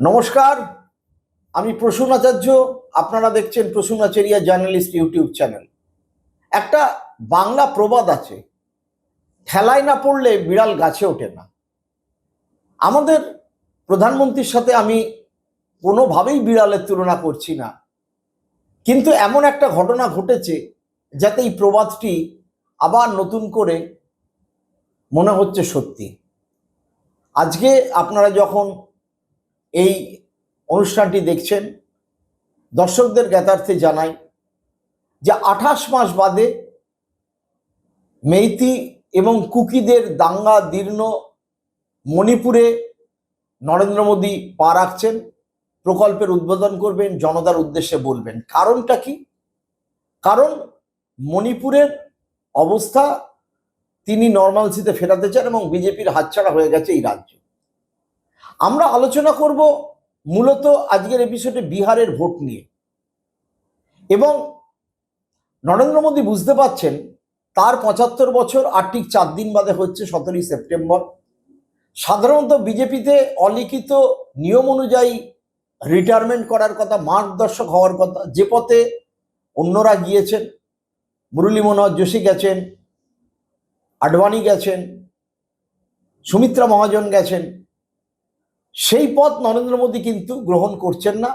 নমস্কার, আমি প্রসূন আচার্য, আপনারা দেখছেন Prasun Acharya journalist YouTube channel. একটা বাংলা প্রবাদ আছে, ঠেলায় না পড়লে বিড়াল গাছে ওঠে না। আমাদের প্রধানমন্ত্রীর সাথে আমি কোনোভাবেই বিড়ালের তুলনা করছি না। কিন্তু এমন একটা ঘটনা ঘটেছে, যাতে এই প্রবাদটি আবার নতুন করে মনে হচ্ছে সত্যি। আজকে আপনারা যখন এই অনুষ্ঠানটি দেখছেন। দর্শকদের জ্ঞাতার্থে জানাই যে আঠাশ মাস বাদে মেইতি এবং কুকিদের দাঙ্গা, দীর্ণ মণিপুরে নরেন্দ্র মোদী পা রাখছেন, প্রকল্পের উদ্বোধন করবেন, জনতার উদ্দেশ্যে বলবেন। কারণটা কি? কারণ মণিপুরের অবস্থা তিনি নর্মালসিতে ফেরাতে চান এবং বিজেপির হাতছাড়া হয়ে গেছে এই রাজ্য। আমরা আলোচনা করব মূলত আজকের এপিসোডে বিহারের ভোট নিয়ে। এবং নরেন্দ্র মোদী বুঝতে পারছেন, তার পঁচাত্তর বছর আর ঠিক চার দিন বাদে হচ্ছে সতেরোই সেপ্টেম্বর। সাধারণত বিজেপিতে অলিখিত নিয়ম অনুযায়ী রিটায়ারমেন্ট করার কথা, মার্গদর্শক হওয়ার কথা, যে পথে অন্যরা গিয়েছেন, মুরলী মনোহর যোশী গেছেন, আডবাণী গেছেন, সুমিত্রা মহাজন গেছেন সেই পথ নরেন্দ্র মোদী কিন্তু গ্রহণ করছেন না।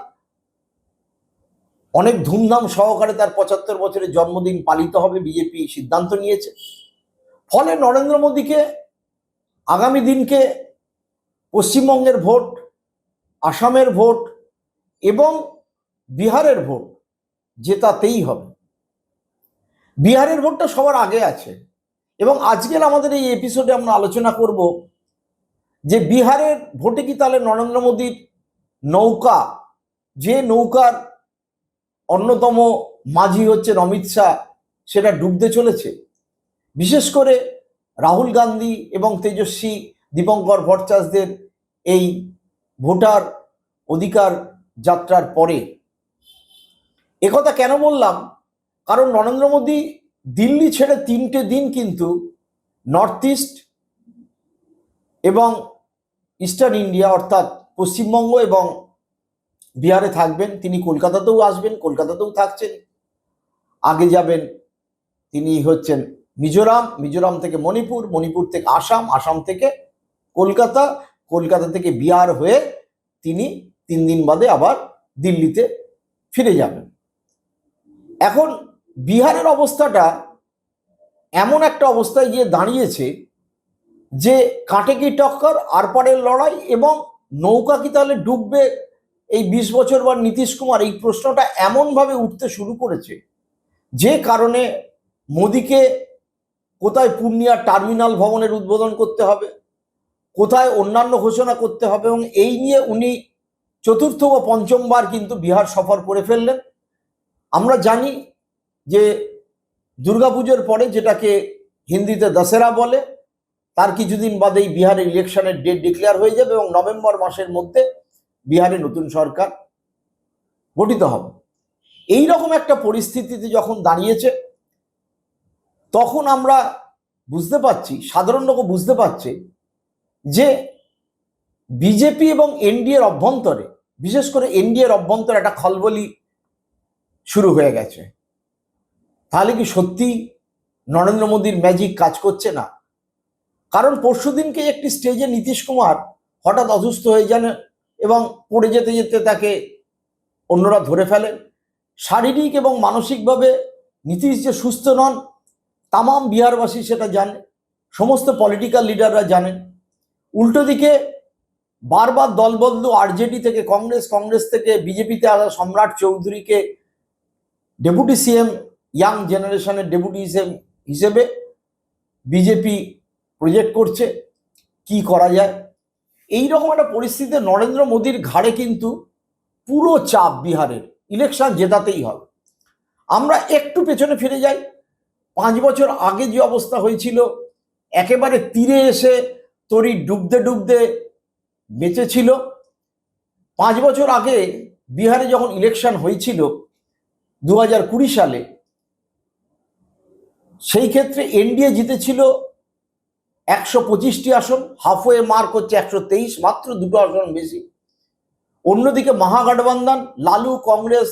অনেক ধুমধাম সহকারে তার পঁচাত্তর বছরের জন্মদিন পালিত হবে, বিজেপি সিদ্ধান্ত নিয়েছে। ফলে নরেন্দ্র মোদীকে আগামী দিনকে পশ্চিমবঙ্গের ভোট, আসামের ভোট এবং বিহারের ভোট জেতাতেই হবে। বিহারের ভোটটা সবার আগে আছে এবং আজকের আমাদের এই এপিসোডে আমরা আলোচনা করব যে বিহারের ভোটে কি তাহলে নরেন্দ্র মোদীর নৌকা? যে নৌকার অন্যতম মাঝি হচ্ছেন অমিত শাহ, সেটা ডুবতে চলেছে। বিশেষ করে রাহুল গান্ধী এবং তেজস্বী দীপঙ্কর ভট্টাচার্যদের এই ভোটার অধিকার যাত্রার পরে। একথা কেন বললাম? কারণ নরেন্দ্র মোদী দিল্লি ছেড়ে তিনটে দিন কিন্তু নর্থ ইস্ট এবং ইস্টার্ন ইন্ডিয়া অর্থাৎ পশ্চিমবঙ্গ এবং বিহারে থাকবেন। তিনি কলকাতাতেও আসবেন, কলকাতাতেও থাকছেন। আগে যাবেন তিনি হচ্ছেন মিজোরাম মিজোরাম থেকে মণিপুর মণিপুর থেকে আসাম আসাম থেকে কলকাতা কলকাতা থেকে বিহার হয়ে তিনি তিন দিন বাদে আবার দিল্লিতে ফিরে যাবেন। এখন বিহারের অবস্থাটা এমন একটা অবস্থায় গিয়ে দাঁড়িয়েছে যে কাঁটে কি টক্কর আরপারের লড়াই এবং নৌকা কি তাহলে ডুববে? এই বিশ বছর বা নীতিশ কুমার এই প্রশ্নটা এমনভাবে উঠতে শুরু করেছে যে কারণে মোদিকে কোথায় পূর্ণিয়া টার্মিনাল ভবনের উদ্বোধন করতে হবে, কোথায় অন্যান্য ঘোষণা করতে হবে এবং এই নিয়ে উনি চতুর্থ বা পঞ্চমবার কিন্তু বিহার সফর করে ফেললেন। আমরা জানি যে দুর্গাপুজোর পরে যেটাকে হিন্দিতে দশেরা বলে তার কিছুদিন বাদেই বিহারের ইলেকশনের ডেট ডিক্লেয়ার হয়ে যাবে এবং নভেম্বর মাসের মধ্যে বিহারে নতুন সরকার গঠিত হবে। এই রকম একটা পরিস্থিতিতে যখন দাঁড়িয়েছে, তখন আমরা বুঝতে পারছি, সাধারণ লোক বুঝতে পারছে যে বিজেপি এবং এনডিএর অভ্যন্তরে, বিশেষ করে এনডিএর অভ্যন্তরে একটা খলবলি শুরু হয়ে গেছে। তাহলে কি সত্যি নরেন্দ্র মোদীর ম্যাজিক কাজ করছে না? কারণ পরশুদিনকে একটি স্টেজে নীতিশ কুমার হঠাৎ অসুস্থ হয়ে যান এবং পড়ে যেতে যেতে তাকে অন্যরা ধরে ফেলেন শারীরিক এবং মানসিকভাবে নীতিশ যে সুস্থ নন, তামাম বিহারবাসী সেটা জানে, সমস্ত পলিটিক্যাল লিডাররা জানেন উল্টো দিকে বারবার দলবদলু আরজেডি থেকে, কংগ্রেস কংগ্রেস থেকে, বিজেপিতে আসা সম্রাট চৌধুরীকে ডেপুটি সিএম ইয়াং জেনারেশনের ডেপুটি হিসেবে বিজেপি প্রজেক্ট করছে, কি করা যায়? এই রকম একটা পরিস্থিতিতে নরেন্দ্র মোদীর ঘাড়ে কিন্তু পুরো চাপ বিহারের ইলেকশন জেতাতেই হবে। আমরা একটু পেছনে ফিরে যাই, পাঁচ বছর আগে যে অবস্থা হয়েছিল, একেবারে তীরে এসে তরি ডুবতে ডুবতে বেঁচেছিল। পাঁচ বছর আগে বিহারে যখন ইলেকশন হয়েছিল দু হাজার কুড়ি সালে, সেই ক্ষেত্রে এনডিএ জিতেছিল একশো পঁচিশটি আসন হাফওয়ে মার্ক হচ্ছে একশো তেইশ, মাত্র দুটো আসন বেশি। অন্যদিকে মহাগঠবন্ধন, লালু কংগ্রেস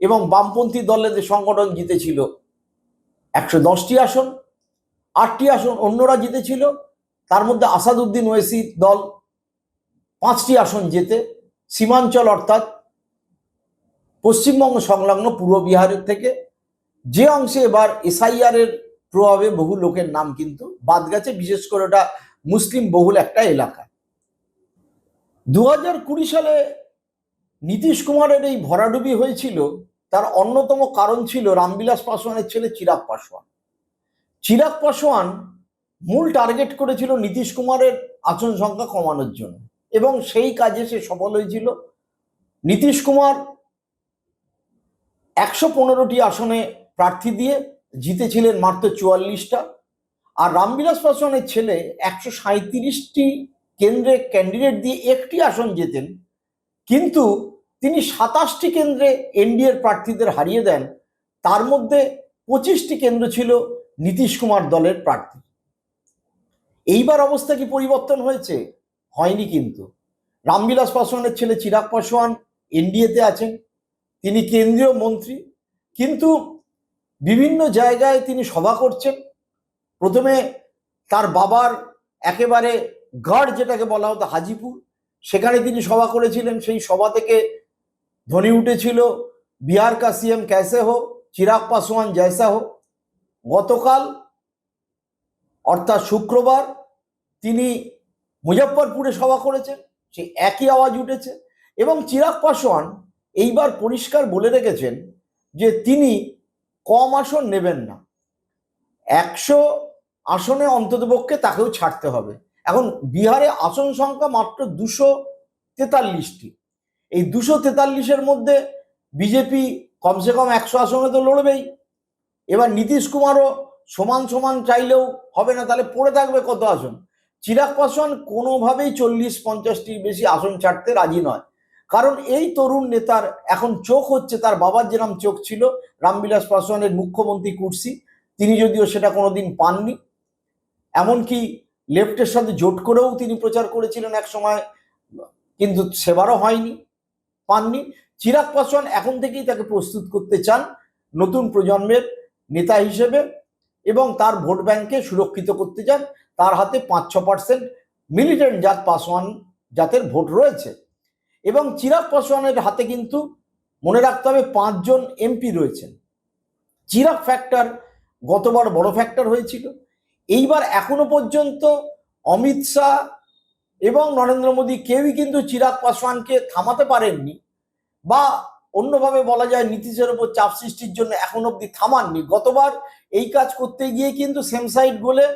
এবং বামপন্থী দলের যে সংগঠন জিতেছিল, একশো দশটি আসন, আটটি আসন অন্যরা জিতেছিল, তার মধ্যে আসাদুদ্দিন ওয়েসির দল পাঁচটি আসন জেতে, সীমাঞ্চল অর্থাৎ পশ্চিমবঙ্গ সংলগ্ন পূর্ব বিহারের থেকে। যে অংশে এবার এসআইআর এর প্রভাবে বহু লোকের নাম কিন্তু বাদ গেছে বিশেষ করে ওটা মুসলিম বহুল একটা এলাকা। দু কুড়ি সালে নীতিশ কুমারের এই ভরাডুবি হয়েছিল, তার অন্যতম কারণ ছিল রামবিলাস পাসোয়ানের ছেলে চিরাগ পাসওয়ান চিরাগ পাসোয়ান মূল টার্গেট করেছিল নীতিশ কুমারের আসন সংখ্যা কমানোর জন্য, এবং সেই কাজে সে সফল হয়েছিল। নীতিশ কুমার একশো পনেরোটি আসনে প্রার্থী দিয়ে জিতেছিলেন মাত্র চুয়াল্লিশটা। আর রামবিলাস পাসওয়ানের ছেলে একশো সাঁত্রিশটি কেন্দ্রে ক্যান্ডিডেট দিয়ে একটি আসন জেতেন। কিন্তু তিনি সাতাশটি কেন্দ্রে এনডিএর প্রার্থীদের হারিয়ে দেন। তার মধ্যে পঁচিশটি কেন্দ্র ছিল নীতিশ কুমার দলের প্রার্থী। এইবার অবস্থা কি পরিবর্তন হয়েছে? হয়নি কিন্তু। রামবিলাস পাসওয়ানের ছেলে চিরাগ পাসওয়ান এনডিএতে আছেন। তিনি কেন্দ্রীয় মন্ত্রী। কিন্তু বিভিন্ন জায়গায় তিনি সভা করছেন। প্রথমে তার বাবার একেবারে গড় যেটাকে বলা হতো হাজিপুর, সেখানে তিনি সভা করেছিলেন। সেই সভা থেকে ধ্বনি উঠেছিল, বিহার কা সিএম ক্যাসে হো, চিরাগ পাসওয়ান জয়সা হো। গতকাল, অর্থাৎ শুক্রবার, তিনি মুজফ্ফরপুরে সভা করেছেন, সেই একই আওয়াজ উঠেছে। এবং চিরাগ পাসওয়ান এইবার পরিষ্কার বলে রেখেছেন যে তিনি কম আসন নেবেন না। একশো আসনে অন্ততপক্ষে তাকেও ছাড়তে হবে। এখন বিহারে আসন সংখ্যা মাত্র দুশো তেতাল্লিশটি। এই দুশো তেতাল্লিশের মধ্যে বিজেপি কমসে কম একশো আসনে তো লড়বেই। এবার নীতিশ কুমারও সমান সমান চাইলেও হবে না, তাহলে পড়ে থাকবে কত আসন? চিরাগ পাসওয়ান কোনোভাবেই চল্লিশ পঞ্চাশটির বেশি আসন ছাড়তে রাজি নয়। কারণ এই তরুণ নেতার এখন চোখ হচ্ছে তার বাবার যেরকম চোখ ছিল, রামবিলাস পাসওয়ানের মুখ্যমন্ত্রী কুর্সি। তিনি যদিও সেটা কোনোদিন পাননি, এমনকি লেফটের সাথে জোট করেও তিনি প্রচার করেছিলেন এক সময়, কিন্তু সেবারও হয়নি, পাননি। চিরাগ পাসওয়ান এখন থেকেই তাকে প্রস্তুত করতে চান নতুন প্রজন্মের নেতা হিসেবে এবং তার ভোট ব্যাংকে সুরক্ষিত করতে চান। তার হাতে পাঁচ ছ পার্সেন্ট মিলিটেন্ট জাত পাসওয়ান জাতের ভোট রয়েছে। এবং চিরাগ পাসওয়ানের হাতে কিন্তু মনে রাখতে হবে পাঁচজন এমপি রয়েছেন। চিরাগ ফ্যাক্টর গতবার বড় ফ্যাক্টর হয়েছিল। এইবার এখনও পর্যন্ত অমিত শাহ এবং নরেন্দ্র মোদী কেউই কিন্তু চিরাগ পাসওয়ানকে থামাতে পারেননি বা অন্যভাবে বলা যায় নীতিশের উপর চাপ সৃষ্টির জন্য এখন অব্দি থামাননি। গতবার এই কাজ করতে গিয়ে কিন্তু সেম সাইড গোলে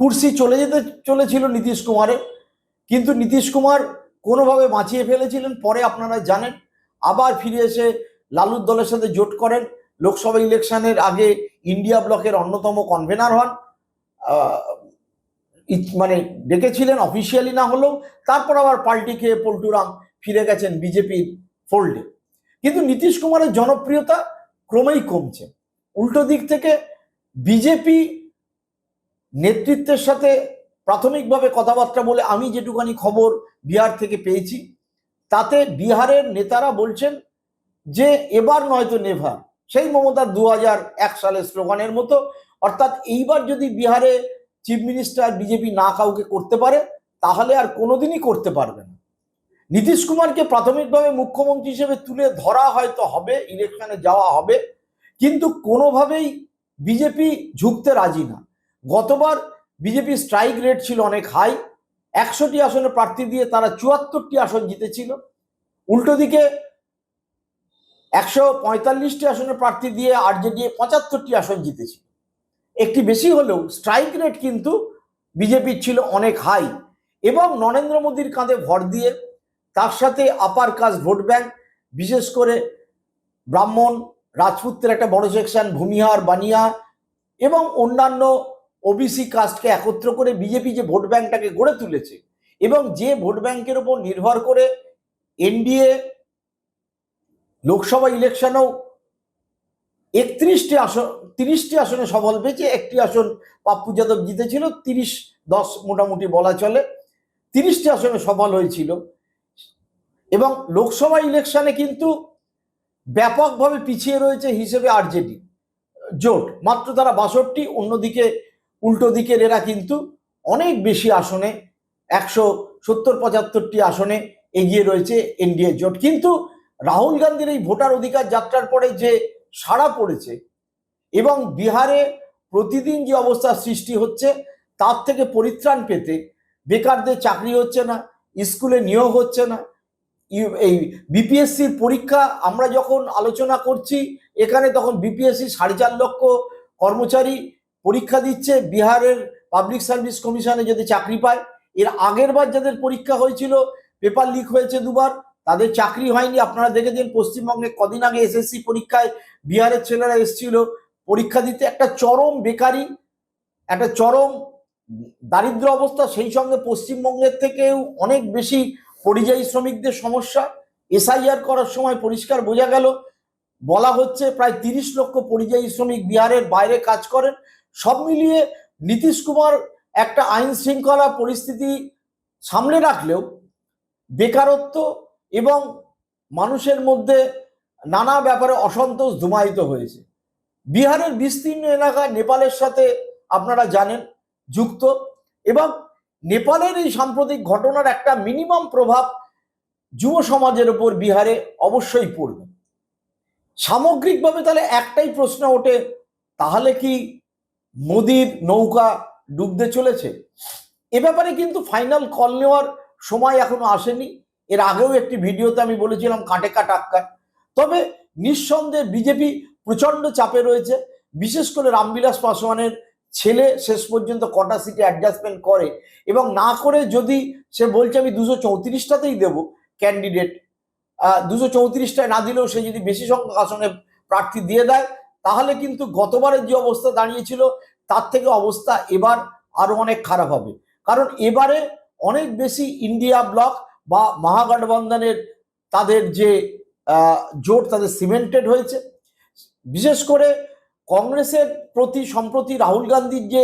কুর্সি চলে যেতে চলেছিল নীতিশ কুমারের। কিন্তু নীতিশ কুমার কোনোভাবে বাঁচিয়ে ফেলেছিলেন, পরে আপনারা জানেন। আবার ফিরে এসে লালুর দলের সাথে জোট করেন। লোকসভা ইলেকশনের আগে ইন্ডিয়া ব্লকের অন্যতম কনভেনার হন। মানে ডেকেছিলেন অফিসিয়ালি না হলেও, তারপর আবার পাল্টি খেয়ে পল্টুরাম ফিরে গেছেন বিজেপির ফোল্ডে কিন্তু নীতিশ কুমারের জনপ্রিয়তা ক্রমেই কমছে। উল্টো দিক থেকে বিজেপি নেতৃত্বের সাথে প্রাথমিকভাবে কথাবার্তা বলে আমি যেটুকানি খবর বিহার থেকে পেয়েছি। তাতে বিহারের নেতারা বলছেন যে এবার নয়তো নেভার। সেই মমতার দু এক সালের স্লোগানের মতো। অর্থাৎ এইবার যদি বিহারে চিফ মিনিস্টার বিজেপি না কাউকে করতে পারে, তাহলে আর কোনোদিনই করতে পারবে না। নীতিশ কুমারকে প্রাথমিকভাবে মুখ্যমন্ত্রী হিসেবে তুলে ধরা হয়তো হবে, ইলেকশনে যাওয়া হবে। কিন্তু কোনোভাবেই বিজেপি ঝুঁকতে রাজি না। গতবার বিজেপি স্ট্রাইক রেট ছিল অনেক হাই। একশোটি আসনে প্রার্থী দিয়ে তারা চুয়াত্তরটি আসন জিতেছিল। উল্টো দিকে একশো পঁয়তাল্লিশটি আসনে প্রার্থী দিয়ে আরজেডি পঁচাত্তরটি আসন জিতেছিল। একটি বেশি হলেও স্ট্রাইক রেট কিন্তু বিজেপির ছিল অনেক হাই এবং নরেন্দ্র মোদীর কাঁধে ভর দিয়ে তার সাথে আপার কাস্ট ভোট ব্যাংক, বিশেষ করে ব্রাহ্মণ রাজপুতের একটা বড় সেকশন ভূমিহার, বানিয়া এবং অন্যান্য ওবিসি কাস্টকে একত্র করে বিজেপি যে ভোট ব্যাংকটাকে গড়ে তুলেছে এবং যে ভোট ব্যাংকের উপর নির্ভর করে এনডিএ লোকসভা ইলেকশনেও একত্রিশটি আসন, তিরিশটি আসনে সফল পেয়েছে, একটি আসন পাপ্পু যাদব জিতেছিল, তিরিশ, দশ মোটামুটি বলা চলে, তিরিশটি আসনে সফল হয়েছিল। এবং লোকসভা ইলেকশনে কিন্তু ব্যাপকভাবে পিছিয়ে রয়েছে হিসেবে আরজেডি। জোট, মাত্র তারা বাষট্টি, অন্যদিকে উল্টো দিকের এরা কিন্তু অনেক বেশি আসনে, একশো সত্তর পঁচাত্তরটি আসনে এগিয়ে রয়েছে এনডিএ জোট। কিন্তু রাহুল গান্ধীর এই ভোটার অধিকার যাত্রার পরে যে সাড়া পড়েছে এবং বিহারে প্রতিদিন যে অবস্থার সৃষ্টি হচ্ছে, তার থেকে পরিত্রাণ পেতে বেকারদের চাকরি হচ্ছে না, স্কুলে নিয়োগ হচ্ছে না। এই বিপিএসসির পরীক্ষা আমরা যখন আলোচনা করছি, এখানে তখন বিপিএসসি সাড়ে চার লক্ষ কর্মচারী পরীক্ষা দিচ্ছে, বিহারের পাবলিক সার্ভিস কমিশনে যদি চাকরি পায়, এর আগের বার যাদের পরীক্ষা হয়েছিল পেপার লিক হয়েছে দুবার, তাদের চাকরি হয়নি। আপনারা দেখেছেন পশ্চিমবঙ্গে কদিন আগে এসএসসি পরীক্ষায় বিহারের ছেলেরা এসেছিল। পরীক্ষা দিতে একটা চরম বেকারি, একটা চরম দারিদ্র অবস্থা, সেই সঙ্গে পশ্চিমবঙ্গের থেকেও অনেক বেশি পরিযায়ী শ্রমিকদের সমস্যা। এসআইআর করার সময় পরিষ্কার বোঝা গেল, বলা হচ্ছে প্রায় তিরিশ লক্ষ পরিযায়ী শ্রমিক বিহারের বাইরে কাজ করেন। সব মিলিয়ে নীতিশ কুমার একটা আইন শৃঙ্খলা পরিস্থিতি সামলে রাখলেও বেকারত্ব এবং মানুষের মধ্যে নানা ব্যাপারে অসন্তোষ ধুমায়িত হয়েছে। বিহারের বিস্তীর্ণ এলাকা নেপালের সাথে আপনারা জানেন, যুক্ত এবং নেপালের এই সাম্প্রতিক ঘটনার একটা মিনিমাম প্রভাব যুব সমাজের উপর বিহারে অবশ্যই পড়বে। সামগ্রিকভাবে তাহলে একটাই প্রশ্ন ওঠে, তাহলে কি মোদির নৌকা ডুবতে চলেছে। এ ব্যাপারে কিন্তু ফাইনাল কল নেওয়ার সময় এখনও আসেনি। এর আগেও একটি ভিডিওতে আমি বলেছিলাম, কাটে কাট আক্কা তবে নিঃসন্দেহে বিজেপি প্রচণ্ড চাপে রয়েছে। বিশেষ করে রামবিলাস পাসওয়ানের ছেলে শেষ পর্যন্ত কটা সিটে অ্যাডজাস্টমেন্ট করে এবং না করে যদি সে বলছে, আমি দুশো চৌত্রিশটাতেই দেবো ক্যান্ডিডেট দুশো চৌত্রিশটায় না দিলেও সে যদি বেশি সংখ্যক আসনে প্রার্থী দিয়ে দেয় তাহলে কিন্তু গতবারের যে অবস্থা দাঁড়িয়েছিল, তার থেকে অবস্থা এবার আরও অনেক খারাপ হবে। কারণ এবারে অনেক বেশি ইন্ডিয়া ব্লক বা মহাগঠবন্ধনের তাদের যে জোট তাদের সিমেন্টেড হয়েছে। বিশেষ করে কংগ্রেসের প্রতি সম্প্রতি রাহুল গান্ধীর যে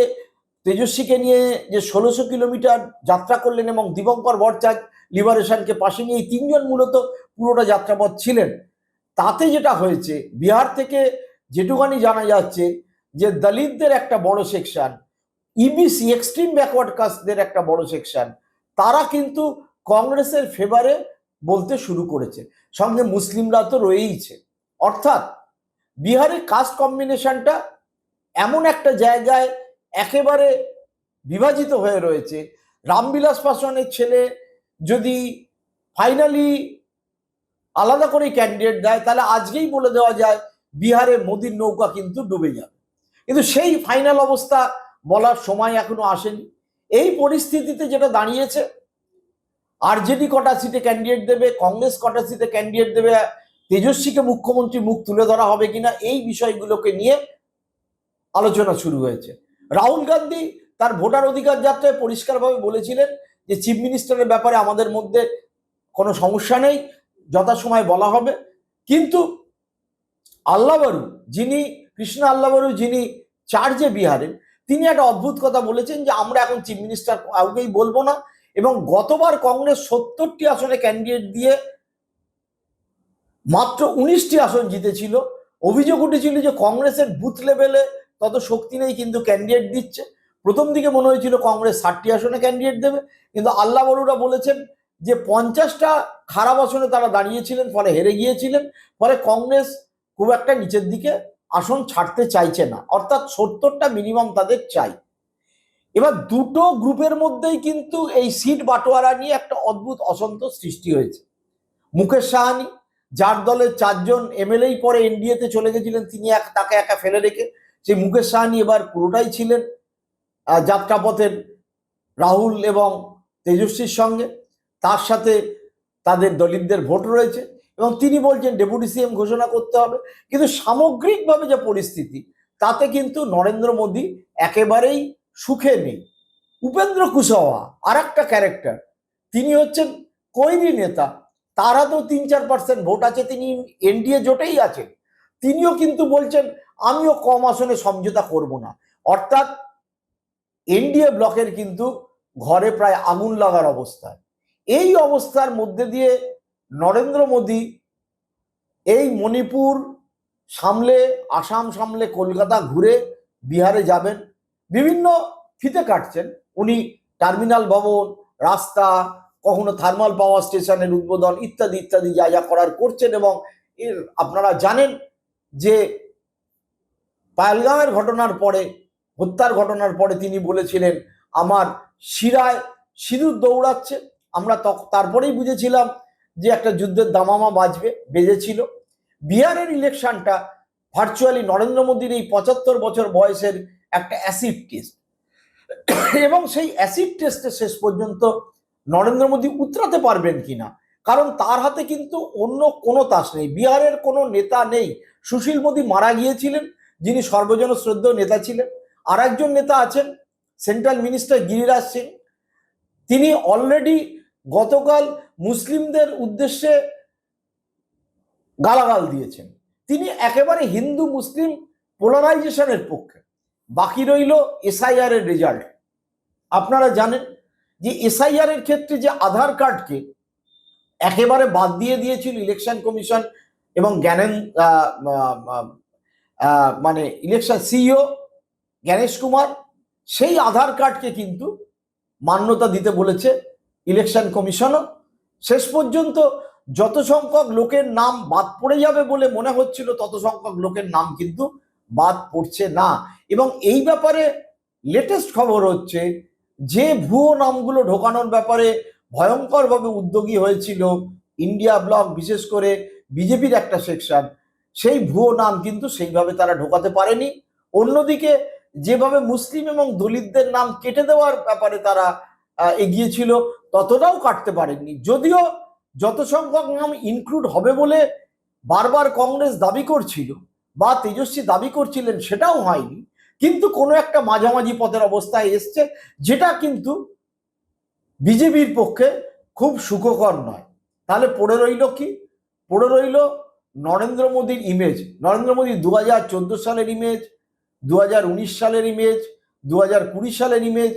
তেজস্বীকে নিয়ে যে ষোলোশো কিলোমিটার যাত্রা করলেন এবং দীপঙ্কর ভট্টাচার্য লিবারেশনকে পাশে নিয়ে এই তিনজন মূলত পুরোটা যাত্রাপথ ছিলেন। তাতে যেটা হয়েছে, বিহার থেকে যেটুখানি জানা যাচ্ছে যে দলিতদের একটা বড় সেকশন ইবিসি এক্সট্রিম ব্যাকওয়ার্ড কাস্টদের একটা বড় সেকশন তারা কিন্তু কংগ্রেসের ফেভারে বলতে শুরু করেছে। সঙ্গে মুসলিমরা তো রয়েইছে। অর্থাৎ বিহারের কাস্ট কম্বিনেশনটা এমন একটা জায়গায় একেবারে বিভাজিত হয়ে রয়েছে। রামবিলাস পাসওয়ানের ছেলে যদি ফাইনালি আলাদা করে ক্যান্ডিডেট দেয়, তাহলে আজকেই বলে দেওয়া যায় বিহারে মোদির নৌকা কিন্তু ডুবে যাবে। কিন্তু সেই ফাইনাল অবস্থা বলার সময় এখনও আসেনি। এই পরিস্থিতিতে যেটা দাঁড়িয়েছে আরজেডি কটা সিটে ক্যান্ডিডেট দেবে কংগ্রেস কটা সিটে ক্যান্ডিডেট দেবে, তেজস্বীকে মুখ্যমন্ত্রী মুখ তুলে ধরা হবে কিনা, এই বিষয়গুলোকে নিয়ে আলোচনা শুরু হয়েছে। রাহুল গান্ধী তার ভোটার অধিকার যাত্রায় পরিষ্কারভাবে বলেছিলেন যে চিফ মিনিস্টারের ব্যাপারে আমাদের মধ্যে কোনো সমস্যা নেই, যথাসময় বলা হবে। কিন্তু আল্লাহবারু যিনি, কৃষ্ণ আল্লাহবারু যিনি চার্জে বিহারের, তিনি একটা অদ্ভুত কথা বলেছেন যে আমরা এখন চিফ মিনিস্টার কাউকেই বলব না এবং গতবার কংগ্রেস সত্তরটি আসনে ক্যান্ডিডেট দিয়ে মাত্র উনিশটি আসন জিতেছিল। অভিযোগ উঠেছিল যে কংগ্রেসের বুথ লেভেলে তত শক্তি নেই কিন্তু ক্যান্ডিডেট দিচ্ছে। প্রথম দিকে মনে হয়েছিল কংগ্রেস ষাটটি আসনে ক্যান্ডিডেট দেবে, কিন্তু আল্লাহ বড়ুরা বলেছেন যে পঞ্চাশটা খারাপ আসনে তারা দাঁড়িয়েছিলেন, ফলে হেরে গিয়েছিলেন। ফলে কংগ্রেস খুব একটা নিচের দিকে আসন ছাড়তে চাইছে না। অর্থাৎ সত্তরটা মিনিমাম তাদের চাই। এবার দুটো গ্রুপের মধ্যেই কিন্তু এই সিট বাটোয়ারা নিয়ে একটা অদ্ভুত অসন্তোষ সৃষ্টি হয়েছে। মুকেশ সাহানি, যার দলের চারজন এমএলএই পরে এনডিএতে চলে গেছিলেন, তিনি এক তাকে একা ফেলে রেখে সেই মুকেশ সাহানি এবার পুরোটাই ছিলেন। যাত্রাপথের রাহুল এবং তেজস্বীর সঙ্গে। তার সাথে তাদের দলিতদের ভোট রয়েছে। এবং তিনি বলছেন ডেপুটি সিএম ঘোষণা করতে হবে। কিন্তু সামগ্রিকভাবে যে পরিস্থিতি, তাতে কিন্তু নরেন্দ্র মোদী একেবারেই সুখে নেই। উপেন্দ্র কুশওয়া আর একটা ক্যারেক্টার তিনি হচ্ছেন কৈরি নেতা। তারা তো তিন চার পার্সেন্ট ভোট আছে, তিনি এনডিএ জোটেই আছেন। তিনিও কিন্তু বলছেন, আমিও কম আসনে সমঝোতা করব না। অর্থাৎ এনডিএ ব্লকের কিন্তু ঘরে প্রায় আগুন লাগার অবস্থা। এই অবস্থার মধ্যে দিয়ে নরেন্দ্র মোদী এই মণিপুর সামলে, আসাম সামলে, কলকাতা ঘুরে বিহারে যাবেন, বিভিন্ন ফিতে কাটছেন। উনি টার্মিনাল ভবন, রাস্তা, কখনো থার্মাল পাওয়ার স্টেশনের উদ্বোধন ইত্যাদি ইত্যাদি যা যা করার করছেন এবং এর আপনারা জানেন যে পায়েলগাঁওয়ের ঘটনার পরে, হত্যার ঘটনার পরে তিনি বলেছিলেন, আমার শিরায় সিঁদুর দৌড়াচ্ছে। আমরা তারপরেই বুঝেছিলাম যে একটা যুদ্ধের দামামা বাজবে, বেজেছিল। বিহারের ইলেকশনটা ভার্চুয়ালি নরেন্দ্র মোদীর এই পঁচাত্তর বছর বয়সের একটা অ্যাসিড টেস্ট এবং সেই অ্যাসিড টেস্টে শেষ পর্যন্ত নরেন্দ্র মোদী উতরাতে পারবেন কিনা, কারণ তার হাতে কিন্তু অন্য কোনো তাস নেই। বিহারের কোনো নেতা নেই। সুশীল মোদী মারা গিয়েছিলেন, যিনি সর্বজন শ্রদ্ধেয় নেতা ছিলেন। আর নেতা আছেন সেন্ট্রাল মিনিস্টার গিরিরাজ সিং। তিনি অলরেডি গতকাল মুসলিমদের উদ্দেশ্যে গালাগাল দিয়েছেন। তিনি একেবারে হিন্দু মুসলিম পোলারাইজেশনের পক্ষে। বাকি রইল এসআইআর এর রেজাল্ট। আপনারা জানেন যে এসআইআর এর ক্ষেত্রে যে আধার কার্ডকে একেবারে বাদ দিয়ে দিয়েছিল ইলেকশন কমিশন এবং জ্ঞানেন মানে ইলেকশন সিইও জ্ঞানেশ কুমার, সেই আধার কার্ডকে কিন্তু মান্যতা দিতে বলেছে ইলেকশন কমিশনও। শেষ পর্যন্ত যত সংখ্যক লোকের নাম বাদ পড়ে যাবে বলে মনে হচ্ছিল, তত সংখ্যক লোকের নাম কিন্তু বাদ পড়ছে না। এবং এই ব্যাপারে লেটেস্ট খবর হচ্ছে যে ভুয়ো নামগুলো ঢোকানোর ব্যাপারে ভয়ঙ্করভাবে উদ্যোগী হয়েছিল ইন্ডিয়া ব্লক বিশেষ করে বিজেপির একটা সেকশন সেই ভুয়ো নাম কিন্তু সেইভাবে তারা ঢোকাতে পারেনি। অন্যদিকে যেভাবে মুসলিম এবং দলিতদের নাম কেটে দেওয়ার ব্যাপারে তারা এগিয়েছিল ততটাও কাটতে পারেননি। যদিও যত সংখ্যক নাম ইনক্লুড হবে বলে বারবার কংগ্রেস দাবি করছিল বা তেজস্বী দাবি করছিলেন সেটাও হয়নি, কিন্তু কোনো একটা মাঝামাঝি পথের অবস্থায় এসছে, যেটা কিন্তু বিজেপির পক্ষে খুব সুখকর নয়। তাহলে পড়ে রইল কি? পড়ে রইল নরেন্দ্র মোদীর ইমেজ নরেন্দ্র মোদী দু হাজার চোদ্দ সালের ইমেজ দু হাজার উনিশ সালের ইমেজ দু হাজার কুড়ি সালের ইমেজ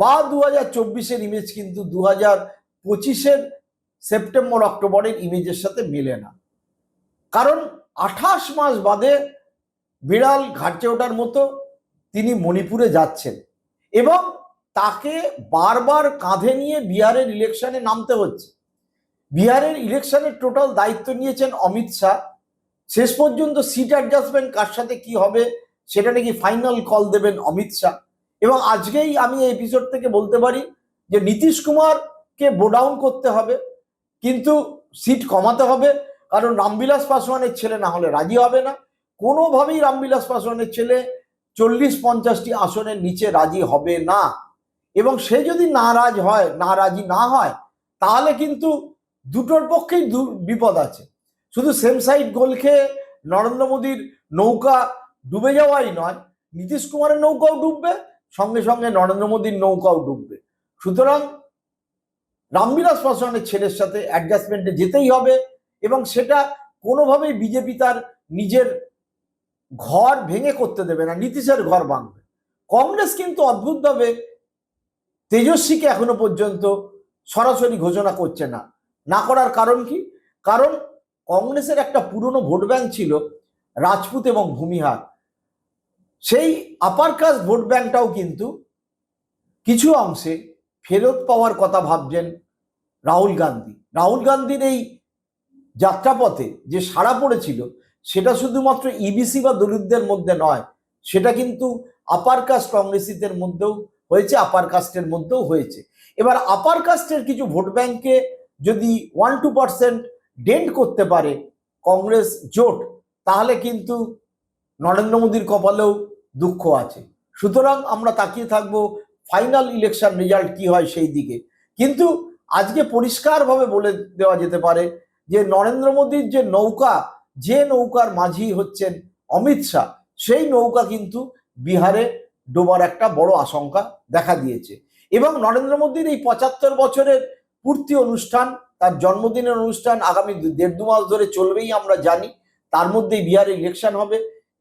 বা দু হাজার চব্বিশের ইমেজ কিন্তু দু হাজার পঁচিশের সেপ্টেম্বর, অক্টোবরের ইমেজের সাথে মেলে না। কারণ আঠাশ মাস বাদে বিড়াল ঘাটছে ওঠার মতো, তিনি মণিপুরে যাচ্ছেন এবং তাকে বারবার কাঁধে নিয়ে বিহারের ইলেকশনে নামতে হচ্ছে। বিহারের ইলেকশনের টোটাল দায়িত্ব নিয়েছেন অমিত শাহ। শেষ পর্যন্ত সিট অ্যাডজাস্টমেন্ট কার সাথে কি হবে, সেটা নাকি ফাইনাল কল দেবেন অমিত শাহ। এবং আজকেই আমি এই এপিসোড থেকে বলতে পারি যে নীতিশ কুমারকে বোডাউন করতে হবে, কিন্তু সিট কমাতে হবে, কারণ রামবিলাস পাসওয়ানের ছেলে না হলে রাজি হবে না। কোনোভাবেই রামবিলাস পাসওয়ানের ছেলে চল্লিশ পঞ্চাশটি আসনের নিচে রাজি হবে না। এবং সে যদি নারাজ হয়, নারাজি না হয়, তাহলে কিন্তু দুটোর পক্ষেই দু- বিপদ আছে। শুধু সেম সাইড গোল খেয়ে নরেন্দ্র মোদীর নৌকা ডুবে যাওয়াই নয়, নীতিশ কুমারের নৌকাও ডুববে সঙ্গে সঙ্গে নরেন্দ্র মোদীর নৌকাও ডুববে। সুতরাং রামবিলাস পাসওয়ানের ছেলের সাথে অ্যাডজাস্টমেন্টে যেতেই হবে এবং সেটা কোনোভাবেই বিজেপি তার নিজের ঘর ভেঙে করতে দেবে না, নীতিশের ঘর ভাঙবে। কংগ্রেস কিন্তু অদ্ভুতভাবে তেজস্বীকে এখনও পর্যন্ত সরাসরি ঘোষণা করছে না। না করার কারণ কি? কারণ কংগ্রেসের একটা পুরনো ভোট ব্যাংক ছিল রাজপুত এবং ভূমিহার। সেই আপার কাস্ট ভোট ব্যাংকটাও কিন্তু কিছু অংশে ফেরত পাওয়ার কথা ভাবছেন রাহুল গান্ধী। রাহুল গান্ধীর এই যাত্রাপথে যে সাড়া পড়েছিল, সেটা শুধুমাত্র ইবিসি বা দলিতদের মধ্যে নয়, সেটা কিন্তু আপার কাস্ট কংগ্রেসিদের মধ্যেও হয়েছে আপার কাস্টের মধ্যেও হয়েছে। এবার আপার কাস্টের কিছু ভোট ব্যাংকে যদি ওয়ান টু পার্সেন্ট ডেন্ট করতে পারে কংগ্রেস জোট, তাহলে কিন্তু নরেন্দ্র মোদীর কপালেও দুঃখ আছে। সুতরাং আমরা তাকিয়ে থাকব ফাইনাল ইলেকশন রেজাল্ট কি হয় সেই দিকে। কিন্তু আজকে পরিষ্কারভাবে বলে দেওয়া যেতে পারে যে, নরেন্দ্র মোদীর যে নৌকা, যে নৌকার মাঝি হচ্ছেন অমিত শাহ, সেই নৌকা কিন্তু বিহারে ডোবার একটা বড় আশঙ্কা দেখা দিয়েছে। এবং নরেন্দ্র মোদীর এই পঁচাত্তর বছরের পূর্তি অনুষ্ঠান, তার জন্মদিনের অনুষ্ঠান আগামী দেড় দু মাস ধরে চলবেই আমরা জানি। তার মধ্যেই বিহারে ইলেকশন হবে।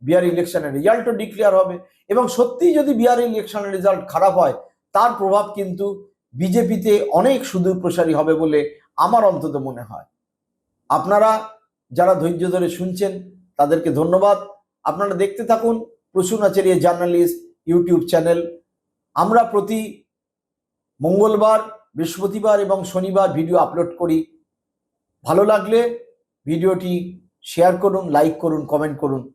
বিহার ইলেকশনের রেজাল্টও ডিক্লেয়ার হবে। এবং সত্যিই যদি বিহার ইলেকশনের রেজাল্ট খারাপ হয়, তার প্রভাব কিন্তু বিজেপিতে অনেক সুদূর প্রসারী হবে বলে আমার অন্তত মনে হয়। আপনারা যারা ধৈর্য ধরে শুনছেন, তাদেরকে ধন্যবাদ। আপনারা দেখতে থাকুন Prasun Acharya journalist YouTube channel. আমরা প্রতি মঙ্গলবার, বৃহস্পতিবার এবং শনিবার ভিডিও আপলোড করি। ভালো লাগলে ভিডিওটি শেয়ার করুন, লাইক করুন, কমেন্ট করুন।